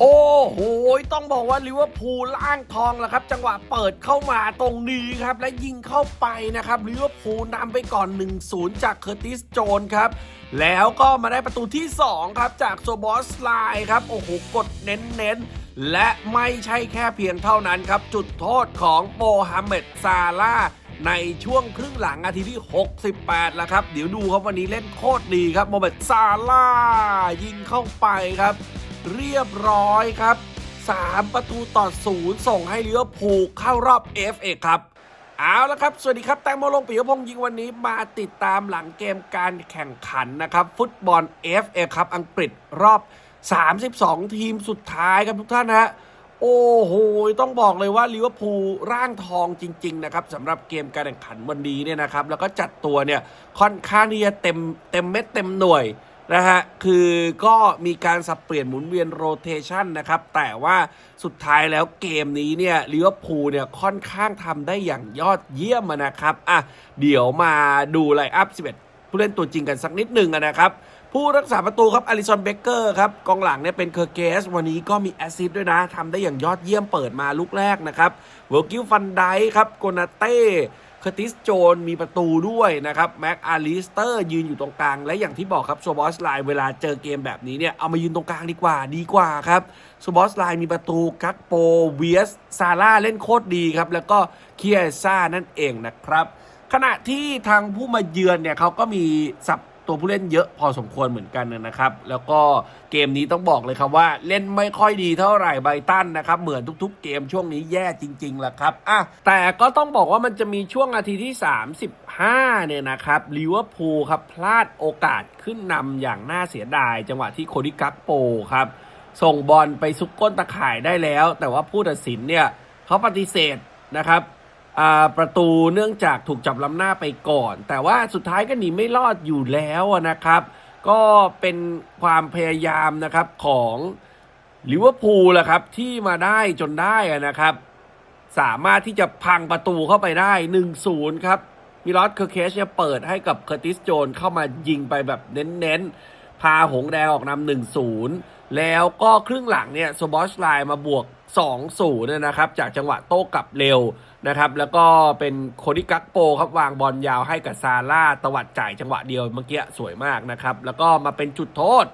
โอ้โหต้องบอกว่าลิเวอร์พูลล่างทองแล้วครับ จังหวะเปิดเข้ามาตรงนี้ครับ และยิงเข้าไปนะครับลิเวอร์พูลนำไปก่อน 1-0 จากเคอร์ติสโจนครับ แล้วก็มาได้ประตูที่ 2 ครับ จากโซบอสไลครับ โอ้โห กดเน้นๆ และไม่ใช่แค่เพียงเท่านั้นครับ จุดโทษของโมฮัมเหม็ดซาลาในช่วงครึ่งหลังนาทีที่ 68 แล้วครับ เดี๋ยวดูครับวันนี้เล่นโคตรดีครับโมฮัมเหม็ดซาลายิงเข้าไปครับ เรียบร้อยครับ 3 ประตูต่อศูนย์ส่งให้ลิเวอร์พูลเข้ารอบ FA ครับเอาละครับ สวัสดีครับ แตงโมลงปิยพงษ์ยิงวันนี้มาติดตามหลังเกมการแข่งขันนะครับ ฟุตบอล FA ครับ อังกฤษรอบ 32 ทีมสุดท้ายครับทุกท่านฮะ โอ้โห ต้องบอกเลยว่าลิเวอร์พูลร่างทองจริง ๆ นะครับสำหรับเกมการแข่งขันวันนี้เนี่ยนะครับ แล้วก็จัดตัวเนี่ยค่อนข้างที่จะเต็มเต็มเม็ดเต็มหน่วย นะฮะ คือก็มีการสับเปลี่ยนหมุนเวียนโรเทชันนะครับ แต่ว่าสุดท้ายแล้วเกมนี้เนี่ยลิเวอร์พูลเนี่ยค่อนข้างทำได้อย่างยอดเยี่ยมนะครับ อะ เดี๋ยวมาดูไลน์อัพ 11 ผู้เล่นตัวจริงกันสักนิดหนึ่งนะครับ ผู้รักษาประตูครับอลิซอนเบเกอร์ครับ กองหลังเนี่ยเป็นเคอร์เกส วันนี้ก็มีแอซิสต์ด้วยนะทำได้อย่างยอดเยี่ยมเปิดมาลุกแรกนะครับเวอร์กิลฟันไดครับโกนาเต้ อร์ติสโจนมีประตูด้วยนะครับแม็กอาลิสเตอร์ยืนอยู่ตรงกลาง และอย่างที่บอกครับโซบอสไลน์เวลาเจอเกมแบบนี้เนี่ย เอามายืนตรงกลางดีกว่าดีกว่าครับโซบอสไลน์มีประตูกัคโปเวียสซาร่าเล่นโคตรดีครับ แล้วก็เคียซ่านั่นเองนะครับ ขณะที่ทางผู้มาเยือนเนี่ยเขาก็มีสับ ตัวผู้เล่นเยอะพอสมควรเหมือนกันนะครับ แล้วก็เกมนี้ต้องบอกเลยครับว่าเล่นไม่ค่อยดีเท่าไหร่ไบตันนะครับ เหมือนทุกๆ เกมช่วงนี้แย่จริงๆแหละครับอะแต่ก็ต้องบอกว่ามันจะมีช่วงนาทีที่ 35 เนี่ยนะครับลิเวอร์พูลครับพลาดโอกาสขึ้นนำอย่างน่าเสียดาย จังหวะที่โคดิกักโปครับส่งบอลไปซุกก้นตะข่ายได้แล้ว แต่ว่าผู้ตัดสินเนี่ยเขาปฏิเสธนะครับ ประตูเนื่องจากถูกจับล้ำหน้าไปก่อน แต่ว่าสุดท้ายก็หนีไม่รอดอยู่แล้วนะครับ ก็เป็นความพยายามนะครับของลิเวอร์พูลแหละครับที่มาได้จนได้นะครับ สามารถที่จะพังประตูเข้าไปได้ 1-0 ครับมิลอสเคอร์เคชเนี่ยเปิดให้กับเคอร์ติสโจนเข้ามายิงไปแบบเน้นๆ พาหงแดงออกนำ1-0 แล้วก็ครึ่งหลังเนี่ยโซบอสไลน์มาบวก 2-0เนี่ยนะครับ จากจังหวะโต้กลับเร็วนะครับ แล้วก็เป็นโคดิกักโปครับวางบอลยาวให้กับซาร่าตวัดจ่ายจังหวะเดียวเมื่อกี้สวยมากนะครับ แล้วก็มาเป็นจุดโทษ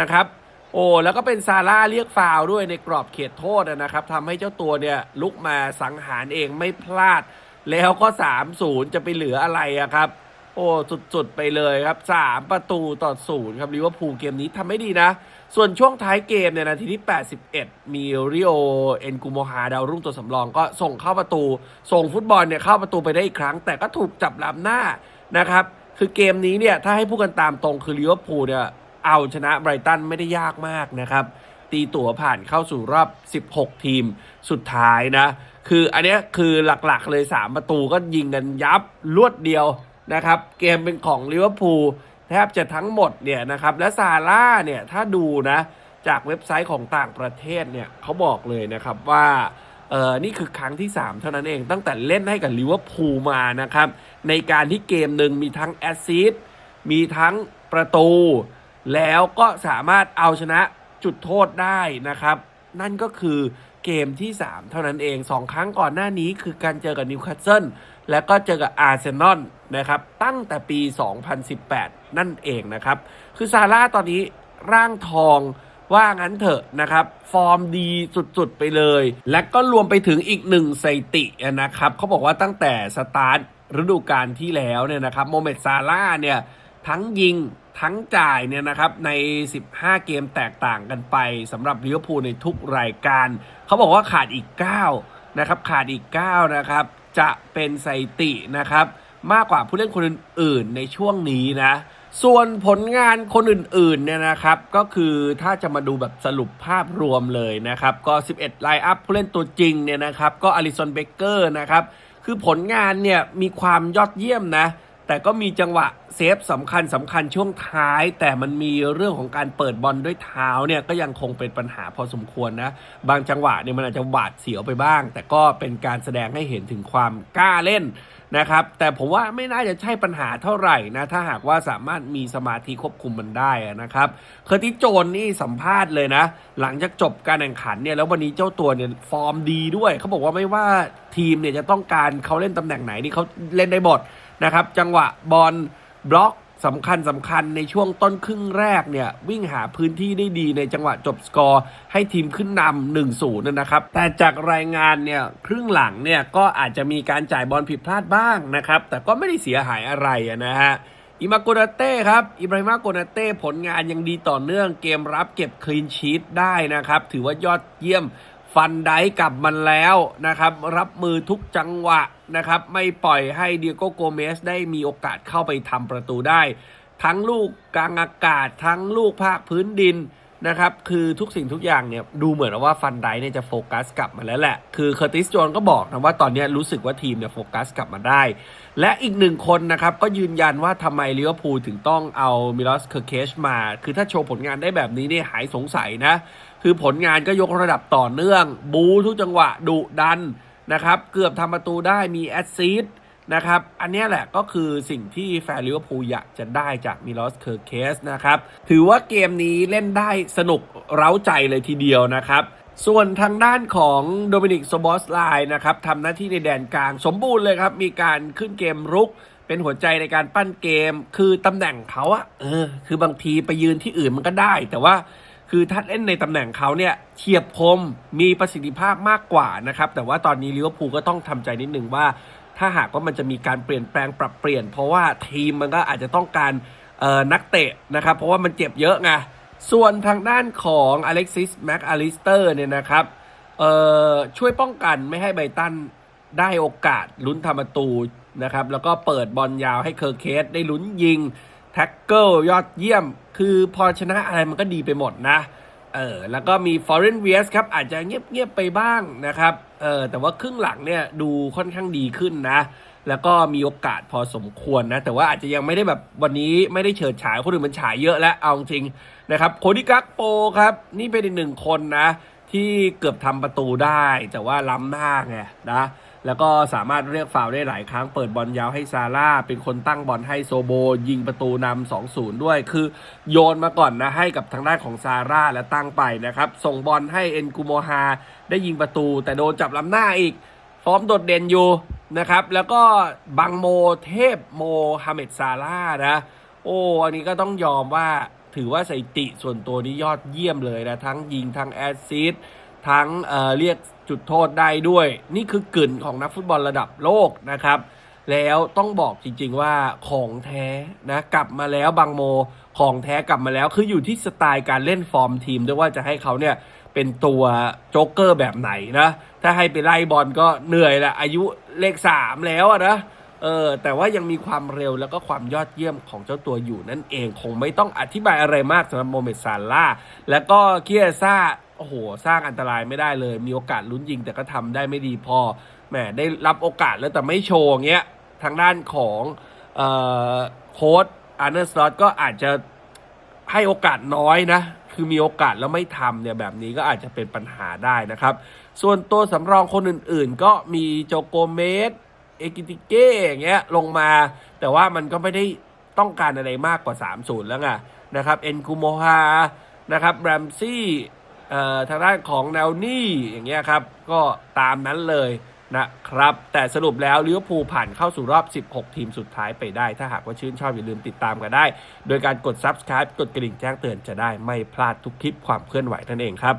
นะครับ โอ้แล้วก็เป็นซาร่าเรียกฟาวล์ด้วยในกรอบเขตโทษนะครับทำให้เจ้าตัวเนี่ยลุกมาสังหารเองไม่พลาด แล้วก็ 3-0 จะไปเหลืออะไรอะครับ โอ้สุด ๆ ไปเลยครับ3ประตูต่อศูนย์ครับลิเวอร์พูลเกมนี้ทำไม่ดีนะ ส่วนช่วงท้ายเกมเนี่ยนาทีที่ 81 มีริโอเอ็นกูโมฮาดาวรุ่งตัวสำรองก็ส่งเข้าประตู ส่งฟุตบอลเนี่ยเข้าประตูไปได้อีกครั้ง แต่ก็ถูกจับล้ำหน้านะครับ คือเกมนี้เนี่ยถ้าให้พูดกันตามตรงคือลิเวอร์พูลเนี่ยเอาชนะไบรตันไม่ได้ยากมากนะครับ ตีตั๋วผ่านเข้าสู่รอบ 16 ทีมสุดท้ายนะ คืออันเนี้ยคือหลักๆเลย 3 ประตูก็ยิงกันยับรวดเดียว นะครับเกมเป็นของลิเวอร์พูลแทบจะทั้งหมดเนี่ยนะครับและซาร่าเนี่ยถ้าดูนะจากเว็บไซต์ของต่างประเทศเนี่ยเขาบอกเลยนะครับว่าเออนี่คือครั้งที่ 3 เท่านั้นเองตั้งแต่เล่นให้กับลิเวอร์พูลมานะครับในการที่เกมหนึ่งมีทั้งแอสซิสมีทั้งประตู แล้วก็สามารถเอาชนะจุดโทษได้นะครับ นั่นก็คือเกมที่ 3 เท่านั้นเอง 2 ครั้งก่อนหน้านี้คือการเจอกับนิวคาสเซิล และก็เจอกับอาร์เซนอลนะครับตั้งแต่ปี 2018 นั่นเองนะครับ คือซาร่าตอนนี้ร่างทองว่างั้นเถอะนะครับ ฟอร์มดีสุดๆไปเลย และก็รวมไปถึงอีกหนึ่งสตินะครับเขาบอกว่าตั้งแต่สตาร์ทฤดูกาลที่แล้วเนี่ยนะครับโมเมดซาร่าเนี่ยทั้งยิงทั้งจ่ายเนี่ยนะครับใน 15 เกมแตกต่างกันไปสำหรับลิเวอร์พูลในทุกรายการ เขาบอกว่าขาดอีก 9 นะครับ ขาดอีก 9 นะครับ จะเป็นสถิตินะครับ มากกว่าผู้เล่นคนอื่นๆในช่วงนี้นะ ส่วนผลงานคนอื่นๆเนี่ยนะครับ ก็คือถ้าจะมาดูแบบสรุปภาพรวมเลยนะครับ ก็ 11 ไลน์อัพผู้เล่นตัวจริงเนี่ยนะครับ ก็อลิซอนเบเกอร์นะครับ คือผลงานเนี่ยมีความยอดเยี่ยมนะ แต่ก็มีจังหวะเซฟสำคัญสำคัญช่วงท้าย แต่มันมีเรื่องของการเปิดบอลด้วยเท้าเนี่ยก็ยังคงเป็นปัญหาพอสมควรนะ บางจังหวะเนี่ยมันอาจจะหวาดเสียวไปบ้าง แต่ก็เป็นการแสดงให้เห็นถึงความกล้าเล่นนะครับ แต่ผมว่าไม่น่าจะใช่ปัญหาเท่าไหร่นะ ถ้าหากว่าสามารถมีสมาธิควบคุมมันได้นะครับเคอร์ติโจนนี่สัมภาษณ์เลยนะ หลังจากจบการแข่งขันเนี่ยแล้ววันนี้เจ้าตัวเนี่ยฟอร์มดีด้วย เขาบอกว่าไม่ว่าทีมเนี่ยจะต้องการเขาเล่นตำแหน่งไหนนี่เขาเล่นได้หมด นะครับ จังหวะบอลบล็อกสำคัญสำคัญในช่วงต้นครึ่งแรกเนี่ย วิ่งหาพื้นที่ได้ดีในจังหวะจบสกอร์ ให้ทีมขึ้นนำหนึ่งศูนย์นะครับ แต่จากรายงานเนี่ย ครึ่งหลังเนี่ย ก็อาจจะมีการจ่ายบอลผิดพลาดบ้างนะครับ แต่ก็ไม่ได้เสียหายอะไรนะฮะอิมาโกนาเต้ครับ อิบราฮิมาโกนาเต้ผลงานยังดีต่อเนื่องเกมรับเก็บคลีนชีตได้นะครับ ถือว่ายอดเยี่ยมฟันไดกลับมันแล้วนะครับ รับมือทุกจังหวะ นะครับไม่ปล่อยให้เดียโกโกเมสได้มีโอกาสเข้าไปทำประตูได้ ทั้งลูกกลางอากาศ ทั้งลูกภาคพื้นดินนะครับคือทุกสิ่งทุกอย่างเนี่ยดูเหมือนว่าฟันไดเนี่ยจะโฟกัสกลับมาแล้วแหละ คือเคอร์ติสโจนก็บอกนะว่าตอนนี้รู้สึกว่าทีมเนี่ยโฟกัสกลับมาได้ และอีกหนึ่งคนนะครับก็ยืนยันว่าทำไมลิเวอร์พูลถึงต้องเอามิลอสเคอร์เคชมา คือถ้าโชว์ผลงานได้แบบนี้เนี่ยหายสงสัยนะ คือผลงานก็ยกระดับต่อเนื่อง บูทุกจังหวะดุดัน นะครับ เกือบทำประตูได้มีแอสซิสต์นะครับ อันนี้แหละก็คือสิ่งที่แฟนลิเวอร์พูลอยากจะได้จากมิลอสเคอร์เคสนะครับ ถือว่าเกมนี้เล่นได้สนุกเร้าใจเลยทีเดียวนะครับ ส่วนทางด้านของโดมินิกโซบอสไลน์นะครับทำหน้าที่ในแดนกลางสมบูรณ์เลยครับ มีการขึ้นเกมรุกเป็นหัวใจในการปั้นเกม คือตำแหน่งเขาอะเออ คือบางทีไปยืนที่อื่นมันก็ได้ แต่ว่า คือถ้าเล่นในตำแหน่งเขาเนี่ยเฉียบคมมีประสิทธิภาพมากกว่านะครับ แต่ว่าตอนนี้ลิเวอร์พูลก็ต้องทำใจนิดนึงว่า ถ้าหากว่ามันจะมีการเปลี่ยนแปลงปรับเปลี่ยน เพราะว่าทีมมันก็อาจจะต้องการนักเตะนะครับ เพราะว่ามันเจ็บเยอะไงส่วนทางด้านของอเล็กซิสแม็กอลิสเตอร์เนี่ยนะครับช่วยป้องกันไม่ให้ไบตันได้โอกาสลุ้นทำประตูนะครับ แล้วก็เปิดบอลยาวให้เคอร์เคสได้ลุ้นยิง แท็กเกิลยอดเยี่ยม คือพอชนะอะไรมันก็ดีไปหมดนะ เออ แล้วก็มี Foreign v i e s ครับ อาจจะเงียบๆไปบ้างนะครับ เออ แต่ว่าครึ่งหลังเนี่ยดูค่อนข้างดีขึ้นนะ แล้วก็มีโอกาสพอสมควรนะ แต่ว่าอาจจะยังไม่ได้แบบวันนี้ไม่ได้เฉิดฉายคนอื่นมันฉายเยอะแล้ว เอาจริงนะครับ โคดิกักโปครับ นี่เป็นอีกหนึ่งคนนะ ที่เกือบทำประตูได้ แต่ว่าล้ำหน้าไงนะ แล้วก็สามารถเรียกฟาวได้หลายครั้ง เปิดบอลยาวให้ซาร่า เป็นคนตั้งบอลให้โซโบ ยิงประตูนำ2-0ด้วย คือโยนมาก่อนนะให้กับทางด้านของซาร่าและตั้งไปนะครับ ส่งบอลให้เอ็นกูโมฮาได้ยิงประตู แต่โดนจับล้ำหน้าอีก ฟอร์มโดดเด่นอยู่นะครับ แล้วก็บังโมเทพโมฮัมเหม็ดซาร่านะ โอ้ อันนี้ก็ต้องยอมว่าถือว่าสถิติส่วนตัวนี้ยอดเยี่ยมเลยนะ ทั้งยิงทั้งแอสซิสต์ ทั้งเเรียกจุดโทษได้ด้วย นี่คือกลิ่นของนักฟุตบอลระดับโลกนะครับ แล้วต้องบอกจริงๆว่าของแท้นะกลับมาแล้วบางโมของแท้กลับมาแล้วคืออยู่ที่สไตล์การเล่นฟอร์มทีมด้วยว่าจะให้เขาเนี่ยเป็นตัวโจ๊กเกอร์แบบไหนนะ ถ้าให้ไปไล่บอลก็เหนื่อยละอายุเลขสามแล้วนะ เออแต่ว่ายังมีความเร็วแล้วก็ความยอดเยี่ยมของเจ้าตัวอยู่นั่นเองคงไม่ต้องอธิบายอะไรมากสำหรับโมเมดซาร่าแล้วก็เคียซ่าโอ้โห สร้างอันตรายไม่ได้เลย มีโอกาสลุ้นยิงแต่ก็ทำได้ไม่ดีพอแหมได้รับโอกาสแล้วแต่ไม่โชว์เงี้ยทางด้านของเอ่อโค้ดอาร์เนสลอตก็อาจจะให้โอกาสน้อยนะคือมีโอกาสแล้วไม่ทำเนี่ยแบบนี้ก็อาจจะเป็นปัญหาได้นะครับ ส่วนตัวสำรองคนอื่นๆ ก็มีโจโกเมส เอกิติเก้อย่างเงี้ยลงมา แต่ว่ามันก็ไม่ได้ต้องการอะไรมากกว่า 3-0 แล้วไงนะครับเอ็นคูโมฮานะครับแรมซี่เอ่อทางด้านของแนวนี่อย่างเงี้ยครับ ก็ตามนั้นเลยนะครับ แต่สรุปแล้วลิเวอร์พูลผ่านเข้าสู่รอบ 16 ทีมสุดท้ายไปได้ ถ้าหากว่าชื่นชอบอย่าลืมติดตามกันได้ โดยการกด Subscribe กดกระดิ่งแจ้งเตือนจะได้ไม่พลาดทุกคลิปความเคลื่อนไหวนั่นเองครับ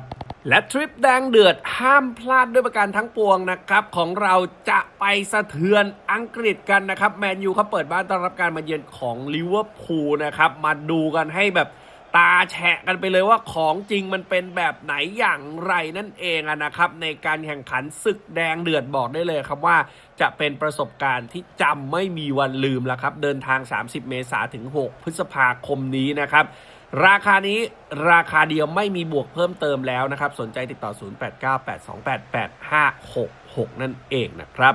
และทริปแดงเดือดห้ามพลาดด้วยประการทั้งปวงนะครับ ของเราจะไปสะเทือนอังกฤษกันนะครับ แมนยูเขาเปิดบ้านต้อนรับการมาเยือนของลิเวอร์พูลนะครับ มาดูกันให้แบบตาแฉะกันไปเลยว่าของจริงมันเป็นแบบไหนอย่างไรนั่นเองนะครับ ในการแข่งขันศึกแดงเดือดบอกได้เลยครับว่าจะเป็นประสบการณ์ที่จำไม่มีวันลืมแล้วครับ เดินทาง 30 เมษาถึง 6 พฤษภาคมนี้นะครับ ราคานี้ราคาเดียวไม่มีบวกเพิ่มเติมแล้วนะครับ สนใจติดต่อ 0898288566 นั่นเองนะครับ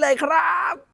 เลยครับ